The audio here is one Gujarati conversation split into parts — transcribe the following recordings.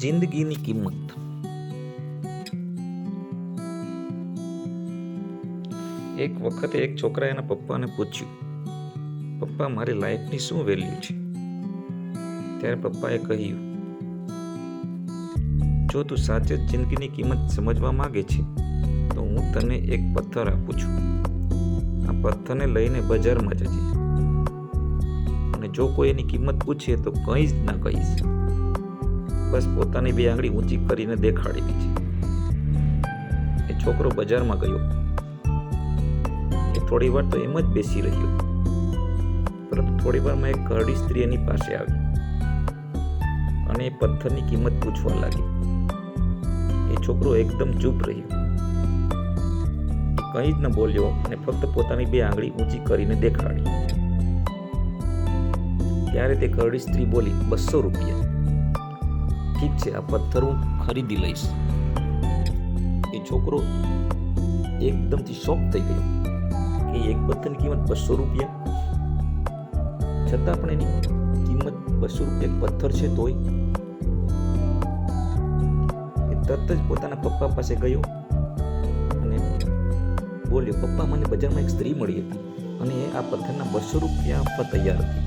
જિંદગીની કિંમત. એક વખતે એક છોકરાએ એના પપ્પાને પૂછ્યું, પપ્પા, મારી લાઈફની શું વેલ્યુ છે? ત્યારે પપ્પાએ કહ્યું, જો તું સાચે જ જિંદગીની કિંમત સમજવા માંગે છે, તો હું તને એક પથ્થર આપું છું. આ પથ્થરને લઈને બજારમાં જજે. અને જો કોઈ એની કિંમત પૂછે તો કંઈ જ ના કહીશ. બસ પોતાની બે આંગળી ઊંચી કરીને દેખાડી દીધી. એ છોકરો બજારમાં ગયો. એ થોડી વાર તો એમ જ બેસી રહ્યો. પરંતુ થોડી વારમાં એક ઘરડી સ્ત્રી એની પાસે આવી. અને એ પથ્થરની કિંમત પૂછવા લાગી. એ છોકરો એકદમ ચૂપ રહ્યો. કંઈ જ ન બોલ્યો અને ફક્ત પોતાની બે આંગળી ઊંચી કરીને દેખાડી. ત્યારે તે કરડી સ્ત્રી બોલી, બસો રૂપિયા. ઠીક છે, આ પથ્થર હું ખરીદી લઈશ. એ છોકરો એકદમથી શોક થઈ ગયો કે એક પથ્થરની કિંમત બસો રૂપિયા. છતાં પણ એની કિંમત બસો રૂપિયા પથ્થર છે તોય. એ તરત જ પોતાના પપ્પા પાસે ગયો અને બોલ્યો, પપ્પા, મને બજારમાં એક સ્ત્રી મળી હતી અને એ આ પથ્થરના બસો રૂપિયા આપવા તૈયાર હતી.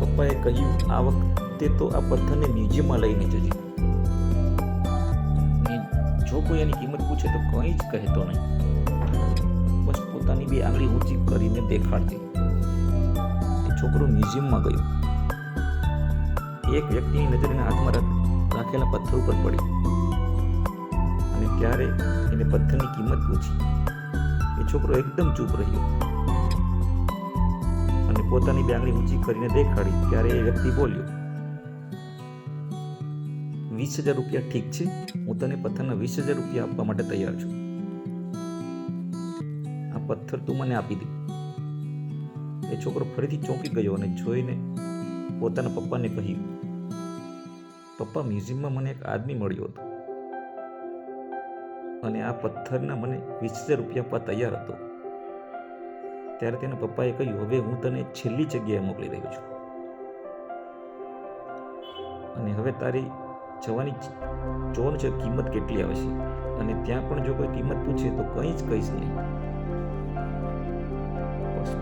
પપ્પાએ કહ્યું, આ વખતે તો આ પથ્થરને મ્યુઝિયમમાં લઈને જજે. જો કોઈ એની કિંમત પૂછે તો કંઈ જ કહેતો નહીં. બસ પોતાની બે આંગળી ઊંચી કરીને દેખાડતી. એ છોકરો મ્યુઝિયમમાં ગયો. એક વ્યક્તિની નજર એના હાથમાં રાખ- રાખેલા પથ્થર ઉપર પડી. અને ત્યારે એને પથ્થરની કિંમત પૂછી? એ છોકરો એકદમ ચૂપ રહ્યો. અને પોતાની બે આંગળી ઊંચી કરીને દેખાડી. ત્યારે એ વ્યક્તિ બોલ્યો વીસ હજાર રૂપિયા ઠીક છે. હું તને પથ્થરના વીસ હજાર રૂપિયા આપવા માટે તૈયાર છું. આ પથ્થર તું મને આપી દે. એ છોકરો ફરીથી ચોંકી ગયો અને જોઈને પોતાના પપ્પાને કહ્યું, પપ્પા, મ્યુઝિયમમાં મને એક આદમી મળ્યો હતો. અને આ પથ્થરના મને વીસ હજાર રૂપિયા આપવા તૈયાર હતો. ત્યારે તેના પપ્પાએ કહ્યું, હવે હું તને છેલ્લી જગ્યાએ મોકલી રહ્યો છું. અને હવે તારી જવાની જોવાનું છે કિંમત કેટલી આવશે અને ત્યાં પણ જો કોઈ કિંમત પૂછે તો કંઈ જ કહીશ નહીં.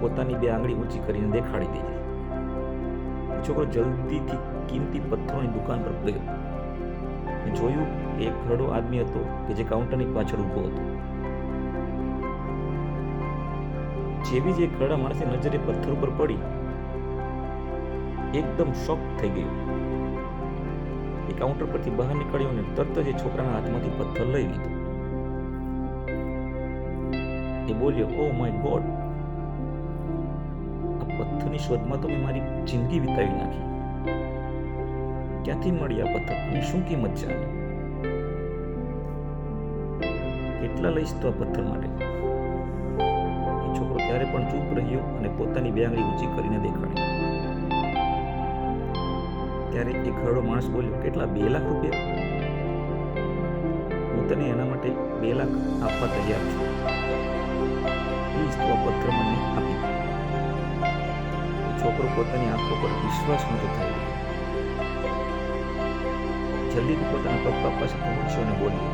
પોતાની બે આંગળી ઊંચી કરીને દેખાડી દીધી છોકરો જલ્દીથી કિંમતી પથ્થરોની દુકાન પર ગયો જોયું, એક ઘરડો આદમી હતો કે જે કાઉન્ટરની પાછળ ઊભો હતો. જેવી જ એ ઘરડા માણસની નજરે પથ્થર ઉપર પડી, એકદમ શોક થઈ ગયો. એ કાઉન્ટર પરથી બહાર નીકળ્યો અને તરત જ એ છોકરાના હાથમાંથી પથ્થર લઈ લીધો. એ બોલ્યો ઓ માય ગોડ આ પથ્થરની શોધમાં તો મેં મારી જિંદગી વિતાવી નાખી. ક્યાંથી મળી આ પથ્થર? અને શું કિંમત છે આની કેટલા લઈશ તો આ પથ્થર માટે? એ છોકરો ત્યારે પણ ચૂપ રહ્યો અને પોતાની બે આંગળી ઊંચી કરીને દેખાડી ત્યારે એક ખરડો માણસ બોલ્યો, કેટલા? બે લાખ રૂપિયા? હું તને એના માટે બે લાખ આપવા તૈયાર છું. પ્લીઝ તો આ પત્ર મને આપી છોકરો પોતાની આંખો પર વિશ્વાસ નહોતો થઈ જલ્દીથી પોતાના પપ્પા પાસે પહોંચ્યો અને બોલ્યો,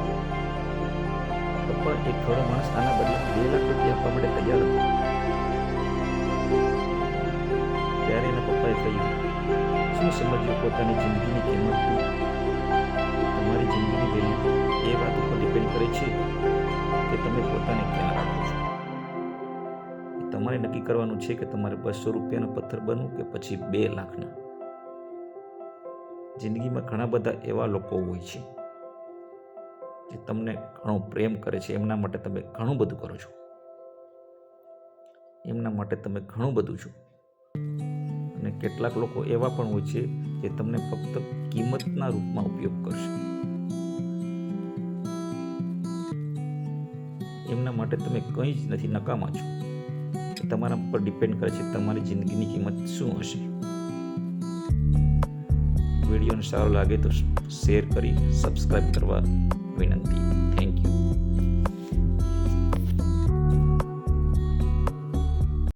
પપ્પા એક ઘરડો માણસ આના બદલે બે લાખ રૂપિયા આપવા માટે તૈયાર હતો. ત્યારે એના પપ્પાએ કહ્યું શું સમજ્યું પોતાની જિંદગીની કિંમત તમારી જિંદગીની વેલ્યુ એ વાત ઉપર ડિપેન્ડ કરે છે કે તમે પોતાને ક્યાં રાખો છો તમારે નક્કી કરવાનું છે કે તમારે બસો રૂપિયાનો પથ્થર બનવું કે પછી બે લાખના? જિંદગીમાં ઘણા બધા એવા લોકો હોય છે જે તમને ઘણો પ્રેમ કરે છે. એમના માટે તમે ઘણું બધું કરો છો. એમના માટે તમે ઘણું બધું છો. અને કેટલાક લોકો એવા પણ હોય છે જે તમને ફક્ત કિંમતના રૂપમાં ઉપયોગ કરશે. એમના માટે તમે કંઈ જ નથી, નકામા છો. તમારા પર ડિપેન્ડ કરે છે તમારી જિંદગીની કિંમત શું હશે. વિડીયોને સારો લાગે તો શેર કરી સબસ્ક્રાઈબ કરવા વિનંતી.